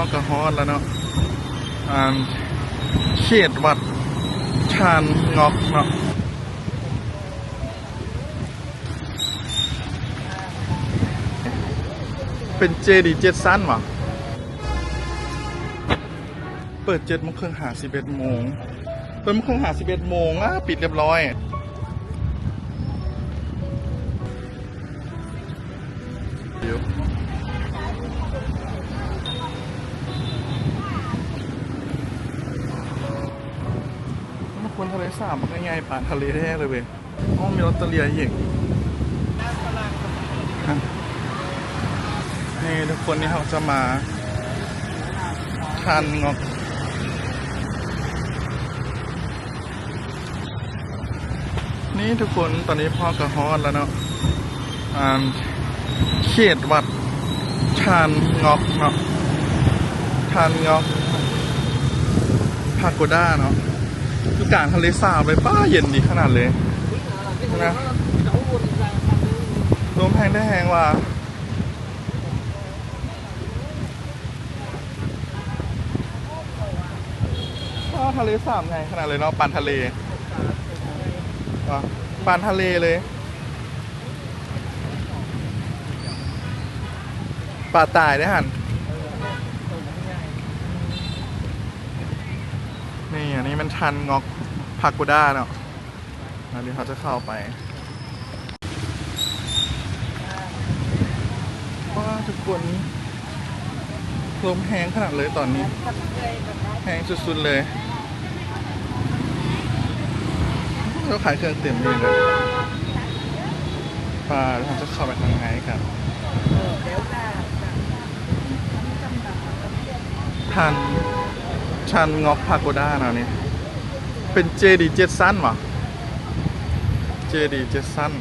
อกับฮอดแล้วเนาะอ่าเขตวัดชานงอกเนาะเป็นเจดีเจ็ดสั้นวะเปิดเจ็ดโมงครึ่งหาสิบเอ็ดโมง เปิดโมงครึ่งหาสิบเอ็ดโมงอะปิดเรียบร้อย สาบมันง่ายๆผ่านทะเลแท้เลยเว้ยอ๋อมีลอตเตอรี่อีกนี่ทุกคนนี่เขาจะมาทานงอกนี่ทุกคนตอนนี้พ่อกับฮอดแล้วเนาะอ่าเขตวัดชานงอกเนาะชานงอกพาโกด้าเนาะ คือกลางทะเลสาบเลยป้าเย็นดีขนาดเลยนะลมแห้งได้แห้งว่ะป้าทะเลสาบไงขนาดเลยเนาะปานทะเลปานทะเลเลยป่าตายได้หัน นี่อันนี้ มันชันงอกพากูด้าเนาะอันนี้เขาจะเข้าไปว้าทุกคนลมแห้งขนาดเลยตอนนี้ แห้งสุดๆเลยก็ขายเครื่องเต็มเลยนะป่าเราจะเข้าไปทางไหนครับทันชันงอกพาโกด้านะนี่ เป็นเจดีเจ็ดสั้นวะเจดีเจ็ดสั้น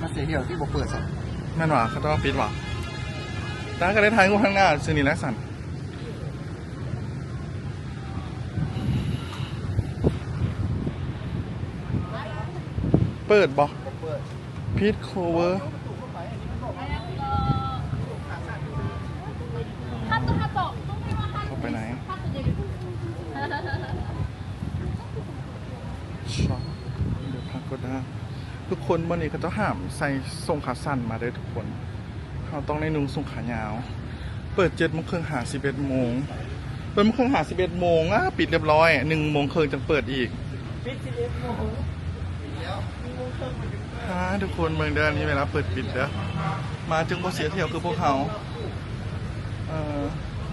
มาเสียเหี่ยวที่บอกเปิดสัตว์แม่นวะเขาต้องปิดวะตาก็ได้ทายกูข้างหน้าซื้อนี่แหละสัน ปิดบอพีทโคเวอร์เขาไปไหนช็เดี๋ยวพักก็ได้ทุกคนวันนี้เก็จะห้ามใส่ทรงขาสั้นมาได้ทุกคนเขาต้องในนุ่งทรงขายาว เปิดเจ็ดโมงครึ่งหาสิบเอ็ดโมงเปิดโมงครึ่งหาสิบเอ็ดโมงอะปิดเรียบร้อยหนึ่งโมงครึ่งจะเปิดอีกปิดสิบเอ็ดโมง ฮ่าทุกคนเมืองเดินนี้เวลาเปิดปิดเด้อมาจึงพอเสียเที่ยวคือพวกเขาเอ่อ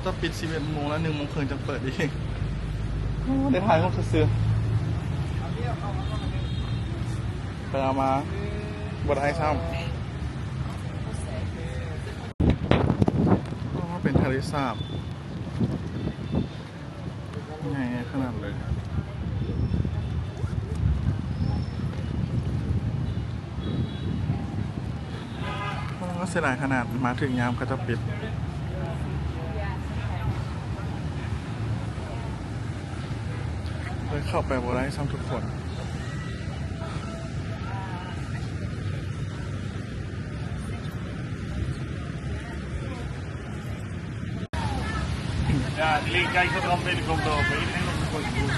จะปิดสิบเอ็ดโมงแล้วหนึ่งโมงครึ่งจะเปิดอีกโอ้ได้ถ่ายรูปซื้อๆไปเอามาบดให้ซ้ำอ๋อเป็นทะเลสาบไงขนาดเลย เสียดายขนาดมาถึงยามก็จะปิด เลยเข้าไปบได้ซ้ำทุกคน Ja, die link kijk wat er al binnenkomt lopen. Iedereen op de korte boer.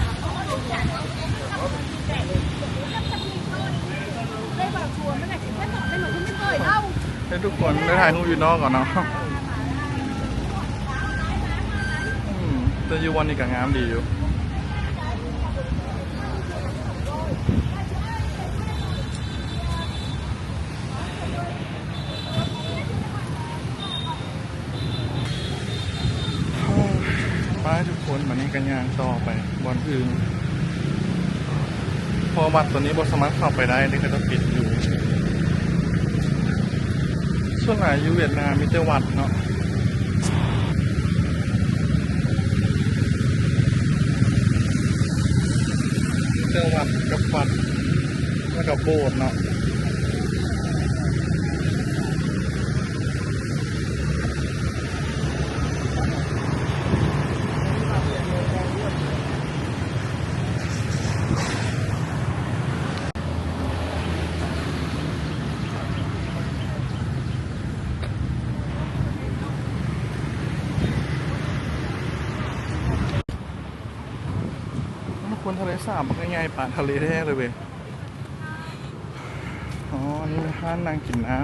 ได้แบบชวนไม่ไหนถึงแค่ตอได้หนูที่ไม่เคยเล่า ให้ทุกคนได้ถ่ายรูปอยู่นอกก่อนเนาะอืมแต่อยูวันนี้ก็งามดีอยู่ไปทุกคนวันนี้กันยางต่อไปบอลอื่นพอวัดตัวนี้บสามารเข้าไปได้นี่ก็จะปิดอยู่ ช่วงไหนอยู่เวียดนามมีแต่วัดเนาะมีแต่วัดกับวัดแล้วกับโบสถ์เนาะ คนทะเลสาบก็ง่ายป่าทะเลแท้เลยเว้ย อ๋อ นี่เป็นห้านนางกินน้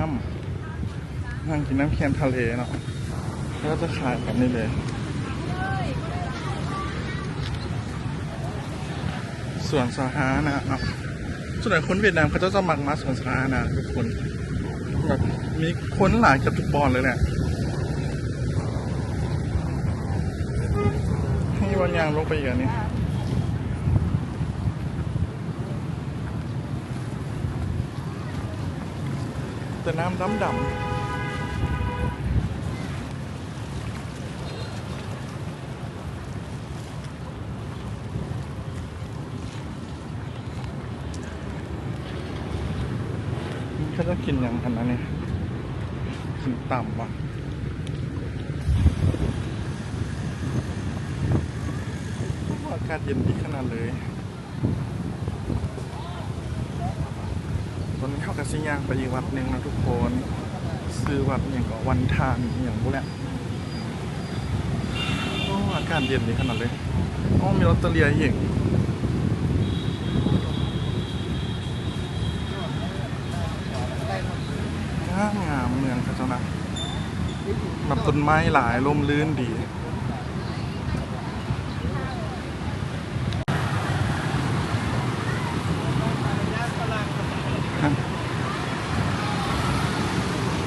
ำนางกินน้ำเค็มทะเลเนาะ แล้วจะขายแบบนี้เลย ส่วนสาธารณะเนาะส่วนใหญ่คนเวียดนามเขาจะจะมักมาสวนสาธารณะทุกคนแบบมีคนหลายกับทุกบอลเลยแหละนี่วันยางลงไปอีกอันนี้ แต่น้ำดำดำเขาจะกินอย่างขนาดนี้กินต่ำว่ะอากาศเย็นดีขนาดเลย ตอนนี้เข้ากับ สิยางไปอีกวัดหนึ่งนะทุกคนซื้อวัดอย่างก็วันทานอย่างพวกเนี้ยโอ้อากาศเย็นดีขนาดเลยโอ้มีลอตเตอรี่อีกงามงามเมืองเขาเจ้านะแบบต้นไม้หลายร่มรื่นดี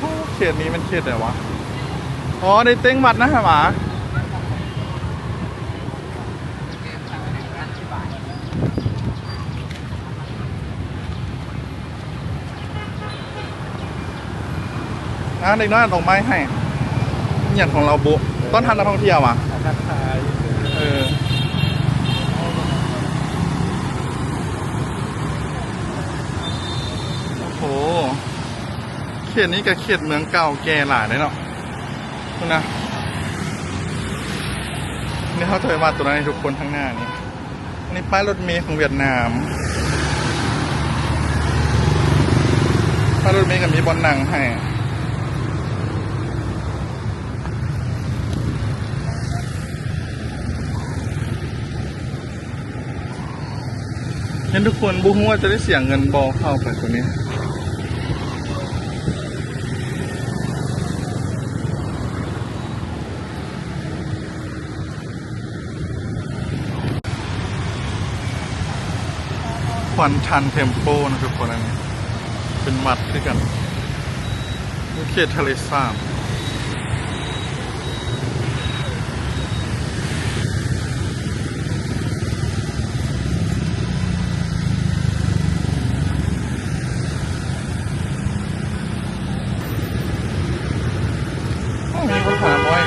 โอ้เข ตนี้มันเขตไหนวะ อ๋อในเต้งวัดนะหมาอะเด็กน้อยตรงไม้ให้อย่างของเราบุต้นทันนักท่องเที่ยวอะทักทายเออโอ้โห เขตนี้กับเขตเมืองเก่าแก่หลายเลยเนาะคุณนะนี่เขาจะไปมาตัวนั้นให้ทุกคนข้างหน้านี่นี่ป้ายรถเมล์ของเวียดนามป้ายรถเมล์กับมีบอลหนังให้เห็นทุกคนบุ้งว่าจะได้เสียงเงินบอลเข้าไปตัวนี้ วันชันเทมโปนะทุกคนอันนี้ เป็นวัดด้วยกันเขตทะเลสาบมีคนขาม้อย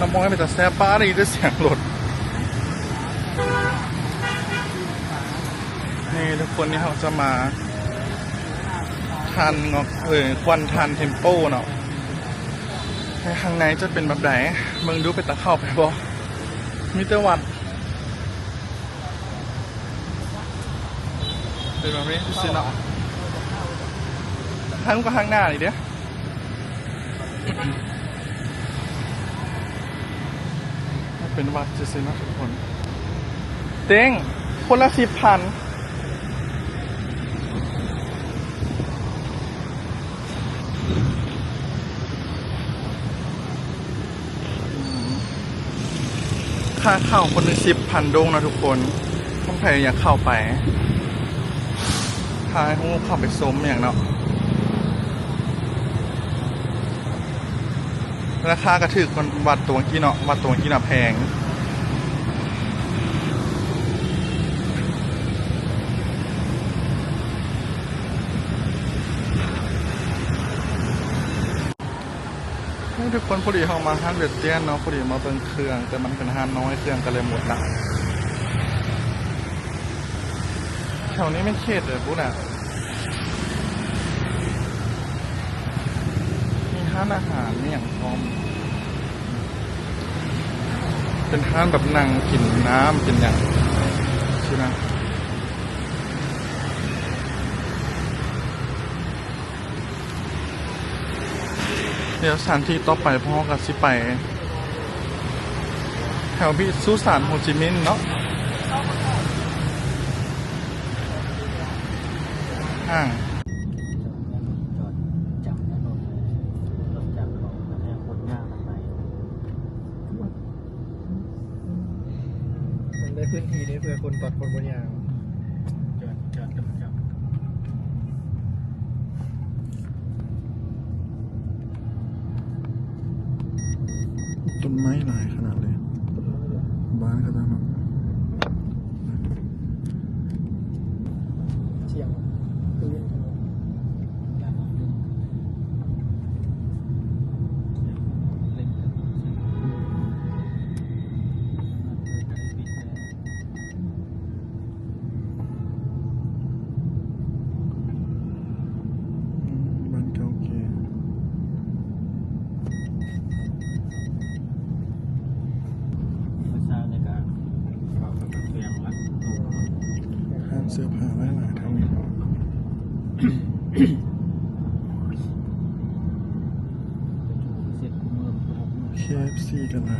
น้ำม้อยมันจะแซ่บป้าได้ยินเสียงรถ นี่ทุก คนนี่เขาจะมาทานเงอกเออควันทานเทมโปเนาะข้างในจะเป็นแบบไหนเมืองดูไปตะเข้าไปบ่มีแต่วัดเป็นแบบนี้สิเนาะทั้งก็ข้างหน้านี่เด้อเป็นวัดจะสิเนาะทุกคน เต้งคนละสิบพัน ค่าเข้าคนหนึ่งสิบพันดงนะทุกคนต้องพยายามเข้าไปท้ายห้เขาเข้าไปซุ้มอย่างเนาะราคากระถือคนวัดตัวกี้เนาะวัดตัวกี้เนาะแพง ทุกคนพอดีเข้ามาห้านเวียดเจียนเนาะพอดีมาเป็นเครื่อง แต่มันเป็นห้านน้อยเครื่องก็เลยหมดละแถวนี้ไม่เขตเลยปุ๊น่ะมีห้านอาหารมีอย่างพร้อม เป็นห้านแบบนั่งกินน้ำกินอย่างใช่ไหม เดี๋ยวสถานที่ต่อไปพ่อกับสิไป แถวพี่สุสานโฮจิมินเนาะห่างได้พื้นที่นี้เพื่อคนตัดคนบนยาง ต้นไม้หลายขนาดเลย บ้านก็จะแบบ เชียงพื้นถนน ยามดึงเล่นกันปิดเลย บ้านเก่าแก่ เมื่อเช้าในการเขากำลังเตรียมละ ห้างเสื้อผ้าหลายหลายๆทางนี้พอ เสร็จกูเมื่อกูหกโมง KFC กันหน